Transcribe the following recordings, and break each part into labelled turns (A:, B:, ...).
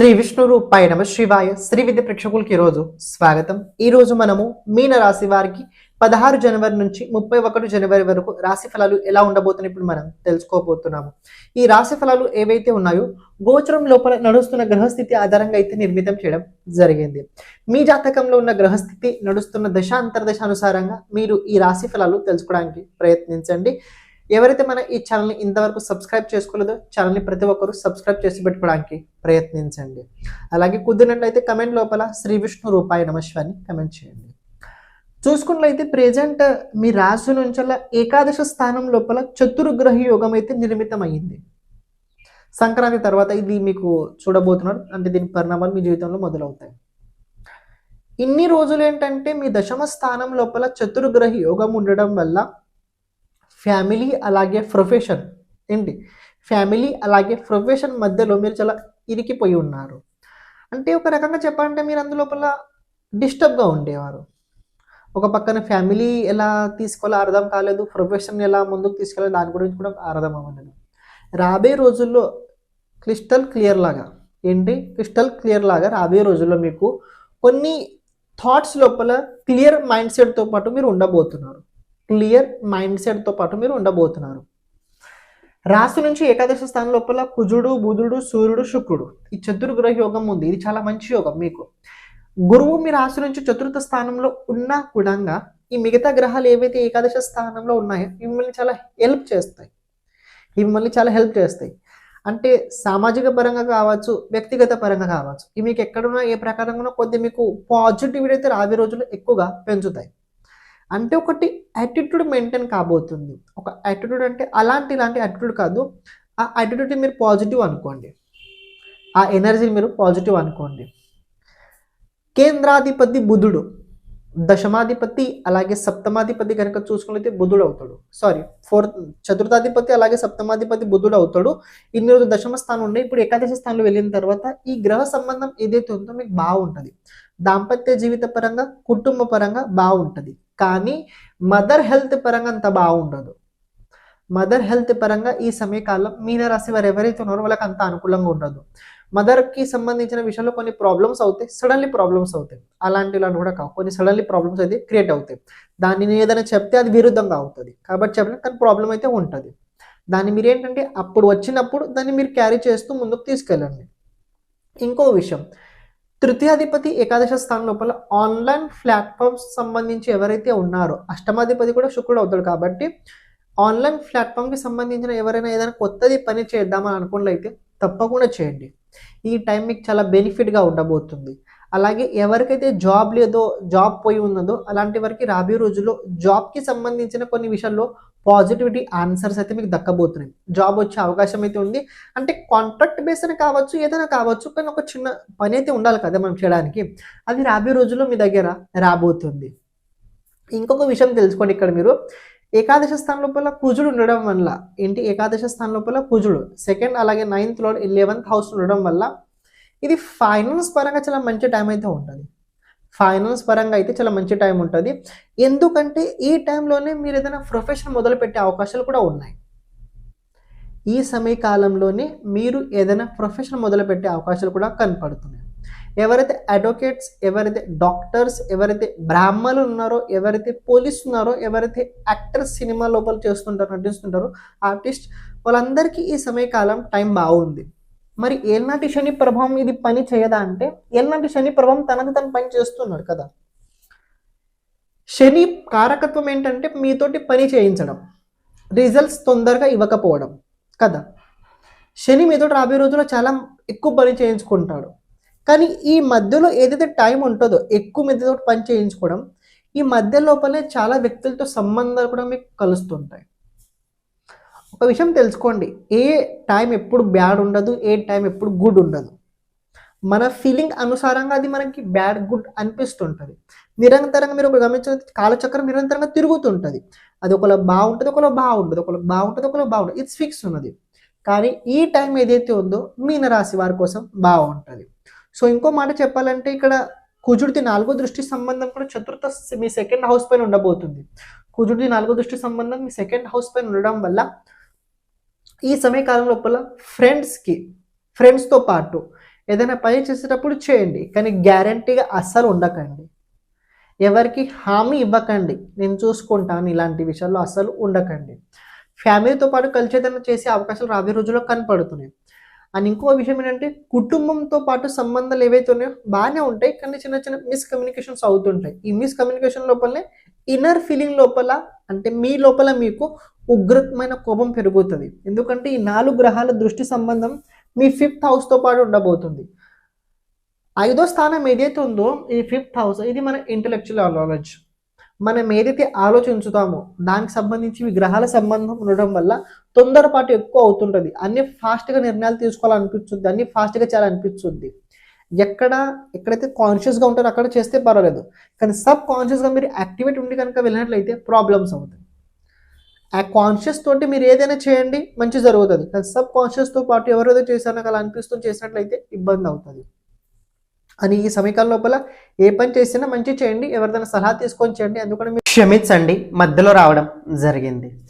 A: శ్రీ విష్ణు రూపాయ నమ శివాయ. శ్రీ విద్య ప్రేక్షకులకి ఈరోజు స్వాగతం. ఈరోజు మనము మీన రాశి వారికి పదహారు జనవరి నుంచి ముప్పై ఒకటి జనవరి వరకు రాశి ఫలాలు ఎలా ఉండబోతున్నాయి ఇప్పుడు మనం తెలుసుకోబోతున్నాము. ఈ రాశి ఫలాలు ఏవైతే ఉన్నాయో గోచరం లోపల నడుస్తున్న గ్రహస్థితి ఆధారంగా అయితే నిర్మితం చేయడం జరిగింది. మీ జాతకంలో ఉన్న గ్రహస్థితి నడుస్తున్న దశ అంతర్దశ అనుసారంగా మీరు ఈ రాశి ఫలాలు తెలుసుకోవడానికి ప్రయత్నించండి. ఎవరైతే మన ఈ ఛానల్ని ఇంతవరకు సబ్స్క్రైబ్ చేసుకోలేదో ఛానల్ని ప్రతి ఒక్కరూ సబ్స్క్రైబ్ చేసి పెట్టుకోవడానికి ప్రయత్నించండి. అలాగే కుదిరినట్లయితే కమెంట్ లోపల శ్రీ విష్ణు రూపాయ నమశివాన్ని కమెంట్ చేయండి. చూసుకున్నట్లయితే ప్రెజెంట్ మీ రాశి నుంచి ఏకాదశ స్థానం లోపల చతుర్గ్రహ యోగం అయితే నిర్మితమైంది సంక్రాంతి తర్వాత ఇది మీకు చూడబోతున్నారు. అంటే దీని పరిణామాలు మీ జీవితంలో మొదలవుతాయి. ఇన్ని రోజులు ఏంటంటే మీ దశమ స్థానం లోపల చతుర్గ్రహ యోగం ఉండడం వల్ల ఫ్యామిలీ అలాగే ప్రొఫెషన్. ఏంటి? ఫ్యామిలీ అలాగే ప్రొఫెషన్ మధ్యలో మీరు చాలా ఇరికిపోయి ఉన్నారు. అంటే ఒక రకంగా చెప్పాలంటే మీరు అందులోపల డిస్టర్బ్గా ఉండేవారు. ఒక పక్కన ఫ్యామిలీ ఎలా తీసుకోవాలో అర్థం కాలేదు ప్రొఫెషన్ ఎలా ముందుకు తీసుకెళ్ళాలి దాని గురించి కూడా అర్థం అవ్వలేదు. రాబోయే రోజుల్లో క్రిస్టల్ క్లియర్ లాగా ఏంటి? క్రిస్టల్ క్లియర్ లాగా రాబోయే రోజుల్లో మీకు కొన్ని థాట్స్ లోపల క్లియర్ మైండ్ సెట్తో పాటు మీరు ఉండబోతున్నారు. క్లియర్ మైండ్ సెట్తో పాటు మీరు ఉండబోతున్నారు. రాశి నుంచి ఏకాదశ స్థానం లోపల కుజుడు బుధుడు సూర్యుడు శుక్రుడు. ఈ చతుర్గ్రహ యోగం ఉంది. ఇది చాలా మంచి యోగం మీకు. గురువు మీ రాశి నుంచి చతుర్థ స్థానంలో ఉన్నా కూడా ఈ మిగతా గ్రహాలు ఏవైతే ఏకాదశ స్థానంలో ఉన్నాయో మిమ్మల్ని చాలా హెల్ప్ చేస్తాయి. ఇవి మిమ్మల్ని చాలా హెల్ప్ చేస్తాయి. అంటే సామాజిక పరంగా కావచ్చు వ్యక్తిగత పరంగా కావచ్చు ఇవి మీకు ఎక్కడున్నా ఏ ప్రకారంగా కొద్ది మీకు పాజిటివిటీ అయితే రాబోయే రోజుల్లో ఎక్కువగా పెంచుతాయి. అంటే ఒకటి యాటిట్యూడ్ మెయింటైన్ కాబోతుంది. ఒక యాటిట్యూడ్ అంటే అలాంటి ఇలాంటి యాటిట్యూడ్ కాదు. ఆ యాటిట్యూడ్ మీరు పాజిటివ్ అనుకోండి. ఆ ఎనర్జీని మీరు పాజిటివ్ అనుకోండి. కేంద్రాధిపతి బుధుడు దశమాధిపతి అలాగే సప్తమాధిపతి కనుక చూసుకున్నైతే బుధుడు అవుతాడు. సారీ ఫోర్త్ చతుర్థాధిపతి అలాగే సప్తమాధిపతి బుధుడు అవుతాడు. ఇన్ని రోజు దశమ స్థానం ఉండే ఇప్పుడు ఏకాదశి స్థానంలో వెళ్ళిన తర్వాత ఈ గ్రహ సంబంధం ఏదైతే ఉందో మీకు బాగుంటుంది. దాంపత్య జీవిత పరంగా కుటుంబ పరంగా బాగుంటుంది. కానీ మదర్ హెల్త్ పరంగా అంత బాగుండదు. మదర్ హెల్త్ పరంగా ఈ సమయకాలం మీనరాశి వారు ఎవరైతే ఉన్నారో వాళ్ళకి అంత అనుకూలంగా ఉండదు. మదర్కి సంబంధించిన విషయంలో కొన్ని ప్రాబ్లమ్స్ అవుతాయి సడన్లీ ప్రాబ్లమ్స్ అవుతాయి. అలాంటి ఇలాంటి కూడా కావు. కొన్ని సడన్లీ ప్రాబ్లమ్స్ అయితే క్రియేట్ అవుతాయి. దాన్ని నేను ఏదైనా చెప్తే అది విరుద్ధంగా అవుతుంది. కాబట్టి చెప్పిన కానీ ప్రాబ్లం అయితే ఉంటుంది. దాన్ని మీరు ఏంటంటే అప్పుడు వచ్చినప్పుడు దాన్ని మీరు క్యారీ చేస్తూ ముందుకు తీసుకెళ్ళండి. ఇంకో విషయం తృతీయాధిపతి ఏకాదశ స్థానం లోపల ఆన్లైన్ ప్లాట్ఫామ్స్ సంబంధించి ఎవరైతే ఉన్నారో అష్టమాధిపతి కూడా శుక్రుడు అవుతాడు కాబట్టి ఆన్లైన్ ప్లాట్ఫామ్కి సంబంధించిన ఎవరైనా ఏదైనా కొత్తది పని చేద్దామని అనుకున్నట్లయితే తప్పకుండా చేయండి. ఈ టైం మీకు చాలా బెనిఫిట్గా ఉండబోతుంది. అలాగే ఎవరికైతే జాబ్ లేదో జాబ్ పోయి ఉన్నదో అలాంటి వారికి రాబోయే రోజుల్లో జాబ్కి సంబంధించిన కొన్ని విషయాల్లో పాజిటివిటీ ఆన్సర్స్ అయితే మీకు దక్కబోతున్నాయి. జాబ్ వచ్చే అవకాశం అయితే ఉంది. అంటే కాంట్రాక్ట్ బేస్ అని కావచ్చు ఏదైనా కావచ్చు కానీ ఒక చిన్న పని అయితే ఉండాలి కదా మనం చేయడానికి. అది రాబోయే రోజుల్లో మీ దగ్గర రాబోతుంది. ఇంకొక విషయం తెలుసుకోండి ఇక్కడ మీరు. ఏకాదశ స్థానం లోపల కుజుడు ఉండడం వల్ల ఏంటి? ఏకాదశ స్థానం లోపల కుజుడు సెకండ్ అలాగే నైన్త్లో లెవెన్త్ హౌస్ ఉండడం వల్ల ఇది ఫైనాన్స్ పరంగా చాలా మంచి టైం అయితే ఉంటుంది. ఫైనాన్స్ పరంగా అయితే చాలా మంచి టైం ఉంటుంది. ఎందుకంటే ఈ టైంలోనే మీరు ఏదైనా ప్రొఫెషన్ మొదలు పెట్టే అవకాశాలు కూడా ఉన్నాయి. ఈ సమయకాలంలోనే మీరు ఏదైనా ప్రొఫెషన్ మొదలు పెట్టే అవకాశాలు కూడా కనపడుతున్నాయి. ఎవరైతే అడ్వకేట్స్ ఎవరైతే డాక్టర్స్ ఎవరైతే బ్రాహ్మణులు ఉన్నారో ఎవరైతే పోలీస్ ఉన్నారో ఎవరైతే యాక్టర్స్ సినిమా లోపల చేస్తుంటారో నటిస్తుంటారో ఆర్టిస్ట్ వాళ్ళందరికీ ఈ సమయకాలం టైం బాగుంది. మరి ఏనాటి శని ప్రభావం ఇది పని చేయదా అంటే ఏనాటి శని ప్రభావం తనది తను పని చేస్తున్నాడు కదా. శని కారకత్వం ఏంటంటే మీతోటి పని చేయించడం రిజల్ట్స్ తొందరగా ఇవ్వకపోవడం కదా. శని మీతో రాబోయే రోజుల్లో చాలా ఎక్కువ పని చేయించుకుంటాడు. కానీ ఈ మధ్యలో ఏదైతే టైం ఉంటుందో ఎక్కువ మీతో పని చేయించుకోవడం ఈ మధ్య లోపలే చాలా వ్యక్తులతో సంబంధాలు కూడా మీకు కలుస్తుంటాయి. ఒక విషయం తెలుసుకోండి. ఏ టైం ఎప్పుడు బ్యాడ్ ఉండదు ఏ టైం ఎప్పుడు గుడ్ ఉండదు. మన ఫీలింగ్ అనుసారంగా అది మనకి బ్యాడ్ గుడ్ అనిపిస్తుంటుంది. నిరంతరంగా మీరు ఒక గమనించిన కాలచక్రం నిరంతరంగా తిరుగుతుంటుంది. అది ఒకలా బాగుంటుంది ఒకలా బాగుంటుంది ఒకలా బాగుంటుంది ఒకలా బాగుంటుంది ఇట్స్ ఫిక్స్ ఉన్నది. కానీ ఈ టైం ఏదైతే ఉందో మీనరాశి వారి కోసం బాగుంటుంది. సో ఇంకో మాట చెప్పాలంటే ఇక్కడ కుజుడిది నాలుగో దృష్టి సంబంధం కూడా చతుర్థ మీ సెకండ్ హౌస్ పైన ఉండబోతుంది. కుజుడిది నాలుగో దృష్టి సంబంధం మీ సెకండ్ హౌస్ పైన ఉండడం వల్ల ఈ సమయకాలం లోపల ఫ్రెండ్స్కి ఫ్రెండ్స్తో పాటు ఏదైనా పని చేసేటప్పుడు చేయండి కానీ గ్యారంటీగా అస్సలు ఉండకండి. ఎవరికి హామీ ఇవ్వకండి. నేను చూసుకుంటాను ఇలాంటి విషయాల్లో అస్సలు ఉండకండి. ఫ్యామిలీతో పాటు కలిసి ఏదైనా చేసే అవకాశాలు రాబోయే రోజుల్లో కనపడుతున్నాయి. అండ్ ఇంకో విషయం ఏంటంటే కుటుంబంతో పాటు సంబంధాలు ఏవైతే ఉన్నాయో బాగానే ఉంటాయి కానీ చిన్న చిన్న మిస్కమ్యూనికేషన్స్ అవుతుంటాయి. ఈ మిస్కమ్యూనికేషన్ లోపలనే ఇన్నర్ ఫీలింగ్ లోపల అంటే మీ లోపల మీకు ఉగ్రతమైన కోపం పెరుగుతుంది. ఎందుకంటే ఈ నాలుగు గ్రహాల దృష్టి సంబంధం మీ ఫిఫ్త్ హౌస్తో పాటు ఉండబోతుంది. ఐదో స్థానం ఏదైతే ఉందో ఈ ఫిఫ్త్ హౌస్ ఇది మన ఇంటలెక్చువల్ నాలెడ్జ్ మనం ఏదైతే ఆలోచించుతామో దానికి సంబంధించి ఈ గ్రహాల సంబంధం ఉండడం వల్ల తొందరపాటు ఎక్కువ అవుతుంటుంది. అన్ని ఫాస్ట్గా నిర్ణయాలు తీసుకోవాలనిపించుద్ది అన్ని ఫాస్ట్గా చేయాలనిపించుద్ది ఎక్కడ ఎక్కడైతే కాన్షియస్గా ఉంటారో అక్కడ చేస్తే పర్వాలేదు. కానీ సబ్ కాన్షియస్గా మీరు యాక్టివేట్ ఉండి కనుక వెళ్ళినట్లయితే ప్రాబ్లమ్స్ అవుతాయి. ఆ కాన్షియస్ తోటి మీరు ఏదైనా చేయండి మంచి జరుగుతుంది. కానీ సబ్ కాన్షియస్తో పాటు ఎవరైతే చేశారో అలా అనిపిస్తూ చేసినట్లయితే ఇబ్బంది అవుతుంది. అని ఈ సమయకాలం లోపల ఏ పని చేసినా మంచి చేయండి. ఎవరిదైనా సలహా తీసుకొని చేయండి. అందుకని మీరు క్షమించండి. మధ్యలో రావడం జరిగింది.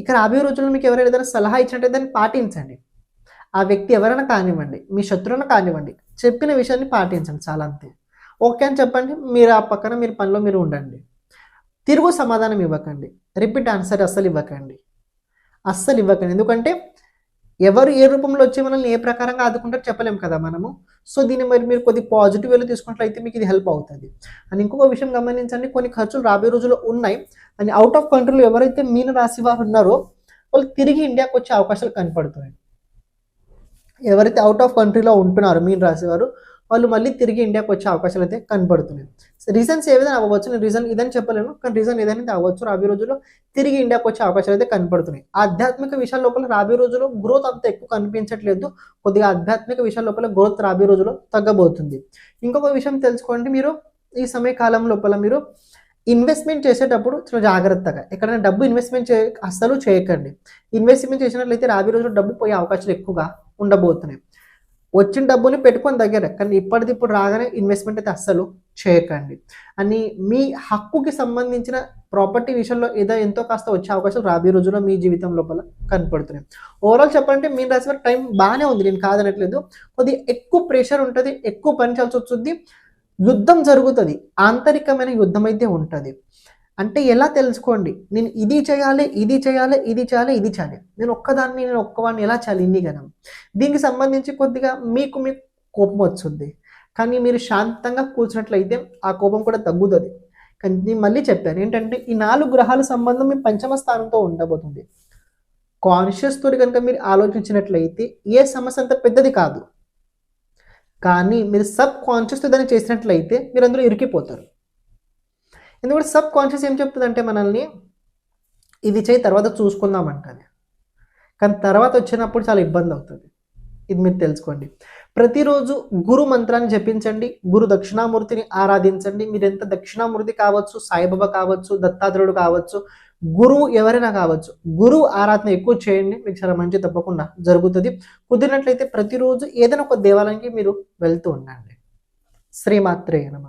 A: ఇక్కడ రాబోయే రోజుల్లో మీకు ఎవరైనా ఏదైనా సలహా ఇచ్చినట్టే దాన్ని పాటించండి. ఆ వ్యక్తి ఎవరైనా కానివ్వండి మీ శత్రువున కానివ్వండి చెప్పిన విషయాన్ని పాటించండి చాలా అంతే. ఓకే అని చెప్పండి మీరు ఆ పక్కన మీరు పనిలో మీరు ఉండండి. తిరుగు సమాధానం ఇవ్వకండి. రిపీట్ ఆన్సర్ అస్సలు ఇవ్వకండి. అస్సలు ఇవ్వకండి. ఎందుకంటే ఎవరు ఏ రూపంలో వచ్చి మనల్ని ఏ ప్రకారంగా ఆదుకుంటారో చెప్పలేము కదా మనము. సో దీన్ని మరి మీరు కొద్ది పాజిటివ్ వేలో తీసుకున్నట్లయితే మీకు ఇది హెల్ప్ అవుతుంది. అండ్ ఇంకొక విషయం గమనించండి కొన్ని ఖర్చులు రాబోయే రోజుల్లో ఉన్నాయి. అండ్ అవుట్ ఆఫ్ కంట్రీలో ఎవరైతే మీన రాశి వారు ఉన్నారో వాళ్ళు తిరిగి ఇండియాకి వచ్చే అవకాశాలు కనపడుతున్నాయి. ఎవరైతే అవుట్ ఆఫ్ కంట్రీలో ఉంటున్నారో మీన రాశి వారు వాళ్ళు మళ్ళీ తిరిగి ఇండియాకి వచ్చే అవకాశాలు అయితే కనపడుతున్నాయి. రీజన్స్ ఏ విధంగా అవ్వచ్చు నేను రీజన్ ఇదని చెప్పలేను కానీ రీజన్ ఏదైనా అవ్వచ్చు. రాబోయే రోజుల్లో తిరిగి ఇండియాకి వచ్చే అవకాశాలు అయితే కనపడుతున్నాయి. ఆధ్యాత్మిక విషయాల లోపల రాబోయే రోజుల్లో గ్రోత్ అంత ఎక్కువ కనిపించట్లేదు. కొద్దిగా ఆధ్యాత్మిక విషయాల లోపల గ్రోత్ రాబోయే రోజుల్లో తగ్గబోతుంది. ఇంకొక విషయం తెలుసుకోండి మీరు. ఈ సమయకాలం లోపల మీరు ఇన్వెస్ట్మెంట్ చేసేటప్పుడు చాలా జాగ్రత్తగా ఎక్కడైనా డబ్బు ఇన్వెస్ట్మెంట్ చే అస్సలు చేయకండి. ఇన్వెస్ట్మెంట్ చేసినట్లయితే రాబోయే రోజుల్లో డబ్బు పోయే అవకాశాలు ఎక్కువగా ఉండబోతున్నాయి. వచ్చిన డబ్బుని పెట్టుకొని దగ్గర కానీ ఇప్పటిది ఇప్పుడు రాగానే ఇన్వెస్ట్మెంట్ అయితే అస్సలు చేయకండి. అని మీ హక్కుకి సంబంధించిన ప్రాపర్టీ విషయంలో ఏదో ఎంతో కాస్త వచ్చే అవకాశం రాబోయే రోజుల్లో మీ జీవితం లోపల కనపడుతున్నాయి. ఓవరాల్ చెప్పాలంటే మీరు రాసిన టైం బాగానే ఉంది. నేను కాదనట్లేదు. కొద్దిగా ఎక్కువ ప్రెషర్ ఉంటుంది ఎక్కువ పని చేయాల్సి వస్తుంది. యుద్ధం జరుగుతుంది. ఆంతరికమైన యుద్ధం అయితే ఉంటుంది. అంటే ఎలా తెలుసుకోండి? నేను ఇది చేయాలి ఇది చేయాలి ఇది చేయాలి ఇది చేయాలి. నేను ఒక్కదాన్ని నేను ఒక్కవాడిని ఎలా చేయాలి? ఇన్ని గనం దీనికి సంబంధించి కొద్దిగా మీకు మీకు కోపం వస్తుంది. కానీ మీరు శాంతంగా కూర్చున్నట్లయితే ఆ కోపం కూడా తగ్గుతుంది. కానీ నేను మళ్ళీ చెప్పాను ఏంటంటే ఈ నాలుగు గ్రహాల సంబంధం మీ పంచమ స్థానంతో ఉండబోతుంది. కాన్షియస్ తోటి కనుక మీరు ఆలోచించినట్లయితే ఏ సమస్య అంత పెద్దది కాదు. కానీ మీరు సబ్ కాన్షియస్తో దాన్ని చేసినట్లయితే మీరు అందులో ఇరికిపోతారు. ఎందుకంటే సబ్ కాన్షియస్ ఏం చెప్తుందంటే మనల్ని ఇది చేయి తర్వాత చూసుకుందాం అంటుంది. కానీ తర్వాత వచ్చినప్పుడు చాలా ఇబ్బంది అవుతుంది. ఇది మీరు తెలుసుకోండి. ప్రతిరోజు గురు మంత్రాన్ని జపించండి గురు దక్షిణామూర్తిని ఆరాధించండి. మీరు ఎంత దక్షిణామూర్తి కావచ్చు సాయిబాబా కావచ్చు దత్తాత్రేయుడు కావచ్చు గురువు ఎవరైనా కావచ్చు గురువు ఆరాధన ఎక్కువ చేయండి. మీకు చాలా మంచి తప్పకుండా జరుగుతుంది. కుదిరినట్లయితే ప్రతిరోజు ఏదైనా ఒక దేవాలయానికి మీరు వెళ్తూ ఉండండి. శ్రీమాత్రే నమ.